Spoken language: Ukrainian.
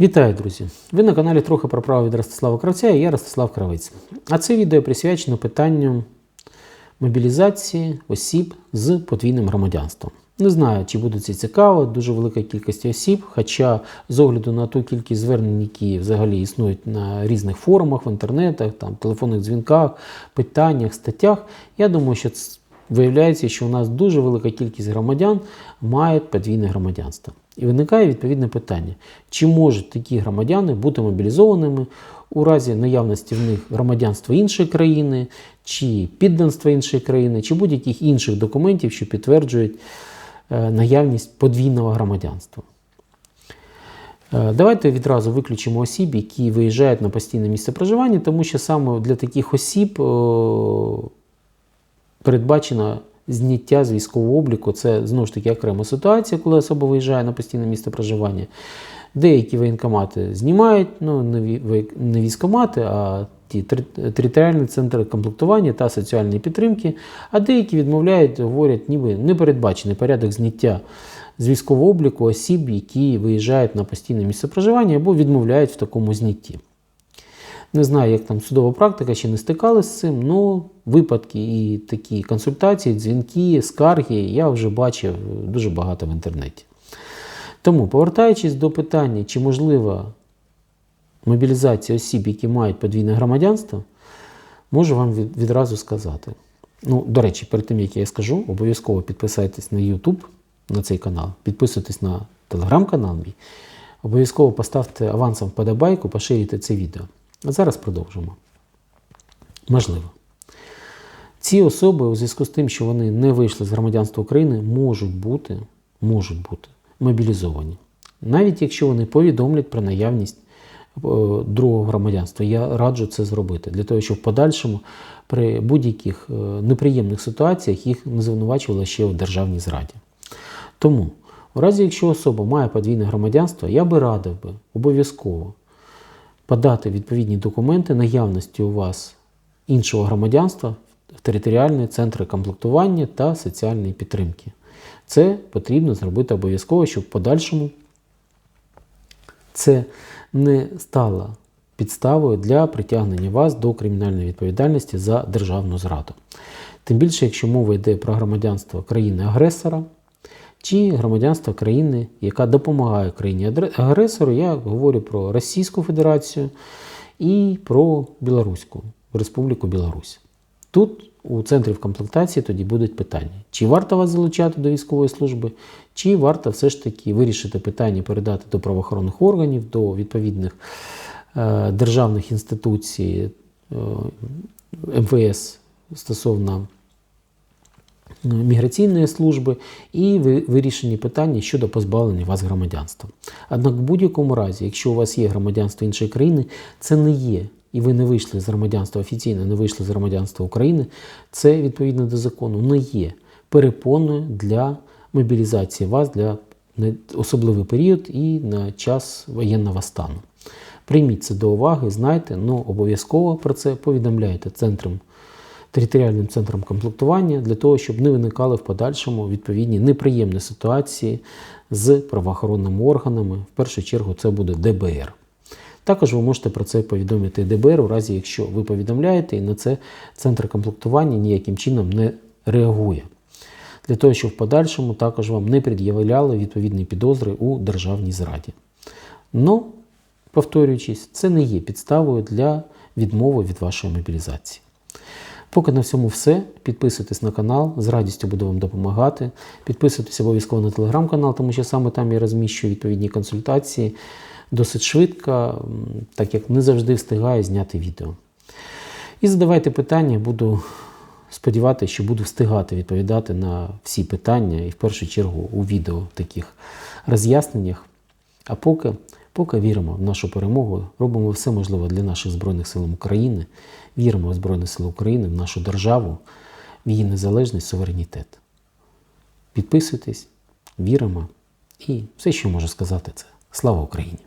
Вітаю, друзі! Ви на каналі трохи про право від Ростислава Кравця і я Ростислав Кравець. А це відео присвячено питанню мобілізації осіб з подвійним громадянством. Не знаю, чи буде це цікаво, дуже велика кількість осіб, хоча з огляду на ту кількість звернень, які взагалі існують на різних форумах, в інтернетах, там, телефонних дзвінках, питаннях, статтях, я думаю, що ц- виявляється, що у нас дуже велика кількість громадян мають подвійне громадянство. І виникає відповідне питання: чи можуть такі громадяни бути мобілізованими у разі наявності в них громадянства іншої країни, чи підданства іншої країни, чи будь-яких інших документів, що підтверджують е, наявність подвійного громадянства. Е, Давайте відразу виключимо осіб, які виїжджають на постійне місце проживання, тому що саме для таких осіб е, передбачено зняття з військового обліку. Це знову ж таки окрема ситуація, коли особа виїжджає на постійне місце проживання. Деякі воєнкомати знімають, ну не військомати, а ті територіальні центри комплектування та соціальної підтримки, а деякі відмовляють, говорять, ніби не передбачений порядок зняття з військового обліку осіб, які виїжджають на постійне місце проживання або відмовляють в такому знятті. Не знаю, як там судова практика, ще не стикалися з цим, але випадки і такі консультації, дзвінки, скарги я вже бачив дуже багато в інтернеті. Тому, повертаючись до питання, чи можлива мобілізація осіб, які мають подвійне громадянство, можу вам відразу сказати. Ну, до речі, перед тим, як я скажу, обов'язково підписайтесь на YouTube, на цей канал, підписуйтесь на телеграм-канал мій, обов'язково поставте авансом вподобайку, поширюйте це відео. А зараз продовжимо. Можливо. Ці особи, у зв'язку з тим, що вони не вийшли з громадянства України, можуть бути, можуть бути мобілізовані. Навіть якщо вони повідомлять про наявність е, другого громадянства, я раджу це зробити для того, щоб в подальшому при будь-яких е, неприємних ситуаціях їх не звинувачували ще у державній зраді. Тому, у разі, якщо особа має подвійне громадянство, я би радив би обов'язково подати відповідні документи наявності у вас іншого громадянства в територіальні центри комплектування та соціальної підтримки. Це потрібно зробити обов'язково, щоб в подальшому це не стало підставою для притягнення вас до кримінальної відповідальності за державну зраду. Тим більше, якщо мова йде про громадянство країни-агресора чи громадянство країни, яка допомагає країні агресору, я говорю про Російську Федерацію і про Білоруську Республіку Білорусь. Тут у центрі комплектації тоді будуть питання: чи варто вас залучати до військової служби, чи варто все ж таки вирішити питання, передати до правоохоронних органів, до відповідних е, державних інституцій е, МВС стосовно міграційної служби і ви- вирішені питання щодо позбавлення вас громадянства. Однак, в будь-якому разі, якщо у вас є громадянство іншої країни, це не є, і ви не вийшли з громадянства офіційно, не вийшли з громадянства України, це відповідно до закону не є перепоною для мобілізації вас для особливий період і на час воєнного стану. Прийміть це до уваги, знайте, ну обов'язково про це повідомляйте центрам територіальним центром комплектування для того, щоб не виникали в подальшому відповідні неприємні ситуації з правоохоронними органами. В першу чергу це буде ДБР. Також ви можете про це повідомити ДБР у разі, якщо ви повідомляєте, і на це центр комплектування ніяким чином не реагує. Для того, щоб в подальшому також вам не пред'являли відповідні підозри у державній зраді. Ну, повторюючись, це не є підставою для відмови від вашої мобілізації. Поки на всьому все. Підписуйтесь на канал, з радістю буду вам допомагати. Підписуйтесь обов'язково на телеграм-канал, тому що саме там я розміщую відповідні консультації досить швидко, так як не завжди встигаю зняти відео. І задавайте питання, буду сподіватися, що буду встигати відповідати на всі питання і в першу чергу у відео таких роз'ясненнях. А поки, поки віримо в нашу перемогу, робимо все можливе для наших Збройних сил України, віримо в Збройні Сили України, в нашу державу, в її незалежність, суверенітет. Підписуйтесь, віримо і все, що можу сказати, це слава Україні!